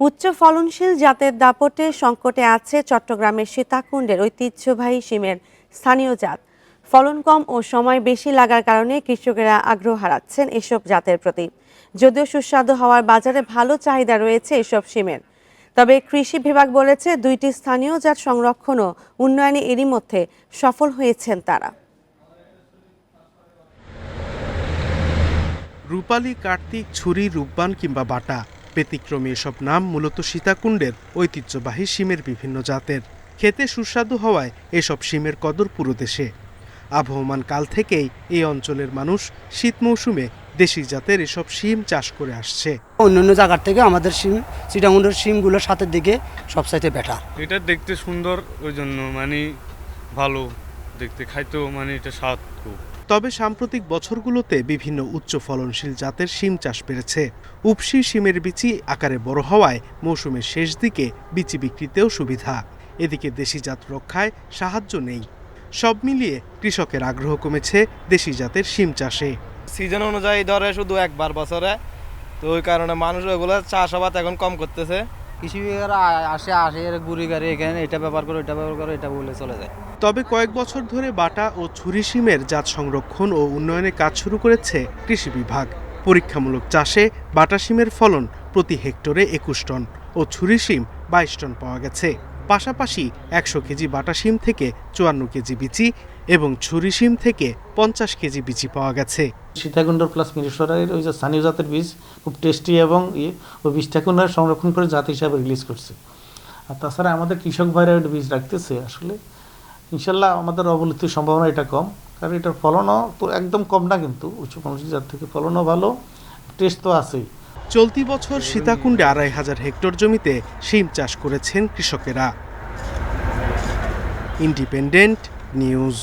উচ্চ ফলনশীল জাতের দাপটে সংকটে আছে চট্টগ্রামের সীতাকুণ্ডের ঐতিহ্যবাহী সিমের স্থানীয় জাত। ফলন কম ও সময় বেশি লাগার কারণে কৃষকেরা আগ্রহ হারাচ্ছেন এসব জাতের প্রতি। যদিও সুস্বাদু হওয়ার বাজারে ভালো চাহিদা রয়েছে এসব সিমের তবে কৃষি বিভাগ বলেছে দুইটি স্থানীয় জাত সংরক্ষণ ও উন্নয়নে এরই মধ্যে সফল হয়েছেন তারা। রূপালী, কার্তিক, ছুরি, রূপবান কিংবা বাটা। ব্যতিক্রমী এসব নাম মূলত সীতাকুণ্ডের ঐতিহ্যবাহী শিমের বিভিন্ন জাতের। খেতে সুস্বাদু হওয়ায় এসব শিমের কদর পুরো দেশে। আবহমান কাল থেকেই এই অঞ্চলের মানুষ শীত মৌসুমে দেশি জাতের এসব শিম চাষ করে আসছে। অন্যান্য জায়গার থেকে আমাদের সিম চিটামুন্ডের সিমগুলো সাথের দিকে সবসাইতে বেটার এটা দেখতে সুন্দর ওই জন্য মানে ভালো। দেখতে খাইতেও মানে এটা স্বাদ খুব। তবে সাম্প্রতিক বছরগুলোতে বিভিন্ন উচ্চ ফলনশীল জাতের শিম চাষ বেড়েছে। উপসি শিমের বিচি আকারে বড় হওয়ায় মৌসুমের শেষ দিকে বিচি বিক্রিতেও সুবিধা। এদিকে দেশি জাত রক্ষায় সাহায্য নেই। সব মিলিয়ে কৃষকের আগ্রহ কমেছে দেশি জাতের শিম চাষে। সিজন অনুযায়ী ধরে শুধু একবার বছরে তো ওই কারণে মানুষ ওইগুলো চাষাবাদ এখন কম করতেছে। কৃষি আসে আসে, এর গুড়ি গাড়ি এখানে, এটা ব্যবহার করো এটা ব্যবহার করো, এটা বলে চলে যায়। তবে কয়েক বছর ধরে বাটা ও ছুরি সিমের জাত সংরক্ষণ ও উন্নয়নে কাজ শুরু করেছে কৃষি বিভাগ। পরীক্ষামূলক চাষে বাটা সিমের ফলন প্রতি হেক্টরে একুশ টন ও ছুরি সিম বাইশ টন পাওয়া গেছে। পাশাপাশি একশো কেজি বাটা শিম থেকে চুয়ান্ন কেজি বিচি এবং ছুরি শিম থেকে পঞ্চাশ কেজি বিচি পাওয়া গেছে। সীতাকুণ্ড প্লাস মিরেশ্বরের ওই যে স্থানীয় জাতের বীজ খুব টেস্টি এবং ওই বীজটাকে ওনারা সংরক্ষণ করে জাত হিসাবে রিলিজ করছে। আর তাছাড়া আমাদের কৃষক ভাইরা বীজ রাখতেছে। আসলে ইনশাল্লাহ আমাদের অবলুপ্তির সম্ভাবনা এটা কম। কারণ এটার ফলনও তো একদম কম না কিন্তু, উচ্চ জাত থেকে ফলনও ভালো টেস্ট তো আছেই। চলতি বছর সীতাকুণ্ডে আড়াই হাজার হেক্টর জমিতে শিম চাষ করেছেন কৃষকেরা। Independent News.